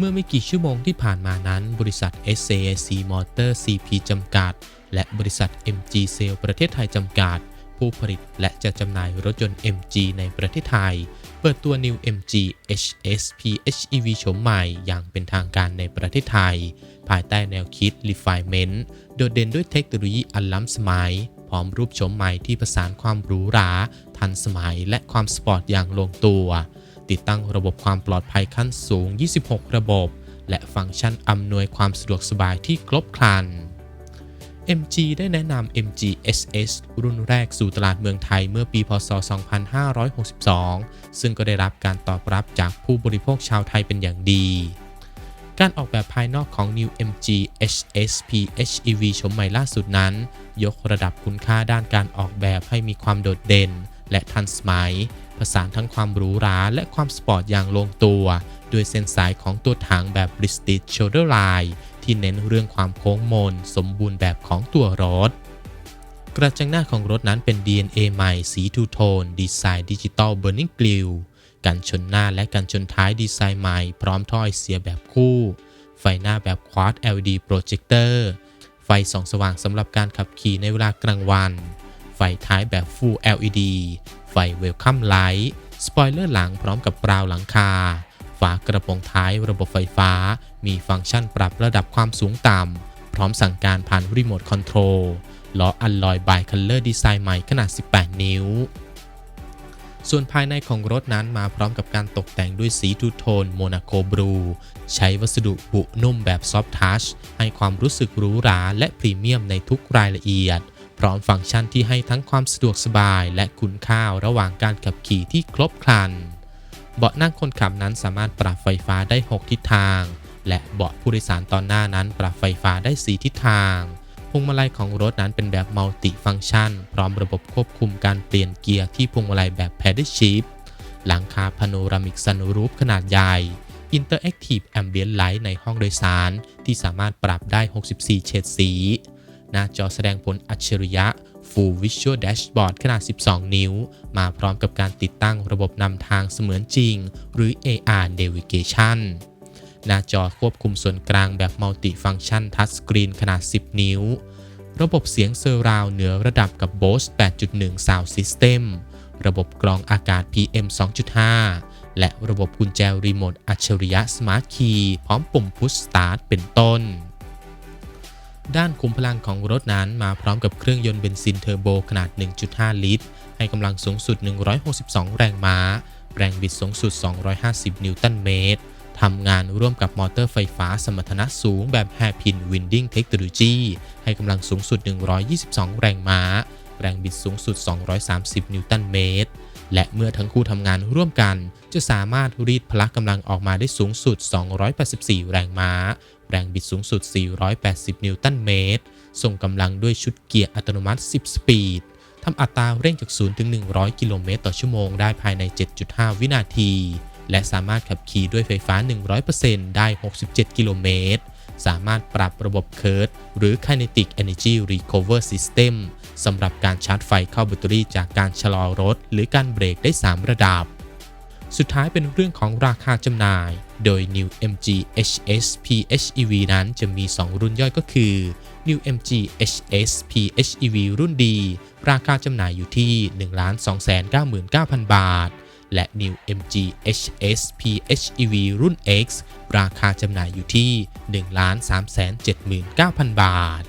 เมื่อไม่กี่ชั่วโมงที่ผ่านมานั้น บริษัท SAC Motor CP จำกัด และบริษัท MG Sale ประเทศไทยจำกัด ผู้ผลิตและจะจำหน่ายรถยนต์ MG ในประเทศไทย เปิดตัว New MG HS PHEV โฉมใหม่อย่างเป็นทางการในประเทศไทย ภายใต้แนวคิด Refinement โดดเด่นด้วยเทคโนโลยีอันล้ำสมัย พร้อมรูปโฉมใหม่ที่ผสานความหรูหรา ทันสมัยและความสปอร์ตอย่างลงตัว ติดตั้งระบบความปลอดภัยขั้นสูง 26 ระบบ และฟังก์ชันอำนวยความสะดวกสบายที่ครบครัน MG ได้แนะนำ MG SS รุ่นแรกสู่ตลาดเมืองไทยเมื่อปี พศ 2562 ซึ่งก็ได้รับการตอบรับจากผู้บริโภคชาวไทยเป็นอย่างดี การออกแบบภายนอกของ New MG HS PHEV ชมใหม่ล่าสุดนั้น ยกระดับคุณค่าด้านการออกแบบให้มีความโดดเด่น และทันสมัย ผสานทั้งความหรูหราและความสปอร์ตอย่างลงตัวด้วยเส้นสายของตัวถังแบบ British Shoulder Line ที่เน้นเรื่องความโค้งมน สมบูรณ์แบบของตัวรถ กระจังหน้าของรถนั้นเป็น DNA ใหม่สีทูโทน ดีไซน์ดิจิตอลเบอร์นิงกลิวกันชนหน้าและกันชนท้ายดีไซน์ใหม่ พร้อมถ้อยเสียแบบคู่ ไฟหน้าแบบควาด LED โปรเจคเตอร์ไฟส่องสว่างสำหรับการขับขี่ในเวลากลางวัน ไฟท้ายแบบ Full LED ไฟเวลคัมไลท์สปอยเลอร์หลังพร้อมกับปราวหลังคา ฝากระโปรงท้ายระบบไฟฟ้า มีฟังก์ชันปรับระดับความสูงต่ำ พร้อมสั่งการผ่านรีโมทคอนโทรลล้ออัลลอยบายคัลเลอร์ดีไซน์ใหม่ขนาด 18 นิ้ว ส่วนภายในของรถนั้นมาพร้อมกับการตกแต่งด้วยสีทูโทนโมนาโกบลู ใช้วัสดุบุนุ่มแบบซอฟทัชให้ความรู้สึกหรูหราและพรีเมียมในทุกรายละเอียด พร้อมฟังก์ชันที่ให้ทั้งความสะดวกสบายและคุณค่าระหว่างการขับขี่ที่ครบครัน เบาะนั่งคนขับนั้นสามารถปรับไฟฟ้าได้ 6 ทิศทาง และเบาะผู้โดยสารตอนหน้านั้นปรับไฟฟ้าได้ 4 ทิศทางพวงมาลัยของรถนั้นเป็นแบบมัลติฟังก์ชัน พร้อมระบบควบคุมการเปลี่ยนเกียร์ที่พวงมาลัยแบบ Pedal Shift หลังคาพาโนรามิกซันรูฟขนาดใหญ่ Interactive Ambient Light ในห้องโดยสารที่สามารถปรับได้ 64 เฉดสี หน้าจอแสดงผลอัจฉริยะ Full Visual Dashboard ขนาด 12 นิ้ว มาพร้อมกับการติดตั้งระบบนำทางเสมือนจริง หรือ AR Navigation หน้าจอควบคุมส่วนกลางแบบ Multi Function Touch Screen ขนาด 10 นิ้ว ระบบเสียงเซอร์ราวเหนือระดับกับ Bose 8.1 Sound System ระบบกรองอากาศ PM 2.5 และระบบกุญแจรีโมทอัจฉริยะ Smart Key พร้อมปุ่ม Push Start เป็นต้น ด้านคุมพลังของรถนั้นมาพร้อมกับเครื่องยนต์เบนซินเทอร์โบขนาด 1.5 ลิตร ให้กำลังสูงสุด 162 แรงม้า แรงบิดสูงสุด 250 นิวตันเมตรทำงานร่วมกับมอเตอร์ไฟฟ้าสมรรถนะสูงแบบ Hairpin Winding Technology ให้กำลังสูงสุด 122 แรงม้า แรงบิดสูงสุด 230 นิวตันเมตร และเมื่อทั้งคู่ทำงานร่วมกัน จะสามารถรีดพละกำลังออกมาได้สูงสุด 284 แรงม้า แรงบิดสูงสุด 480 นิวตันเมตร ส่งกำลังด้วยชุดเกียร์อัตโนมัติ 10 สปีด ทำอัตราเร่งจาก 0 ถึง 100 กิโลเมตรต่อชั่วโมงได้ภายใน 7.5 วินาที และสามารถขับขี่ด้วยไฟฟ้า 100%ได้ 67 กิโลเมตร สามารถปรับระบบเคิร์ดหรือ Kinetic Energy Recover System สำหรับการชาร์จไฟเข้าแบตเตอรี่จากการชะลอรถ หรือการเบรกได้ 3 ระดับ สุดท้ายเป็นเรื่องของราคาจำหน่าย โดย New MG HS PHEV นั้นจะมี 2 รุ่นย่อยก็คือ New MG HS PHEV รุ่นดี ราคาจำหน่ายอยู่ที่ 1,299,000 บาท และ New MG HS PHEV รุ่น X ราคาจำหน่ายอยู่ที่ 1,379,000 บาท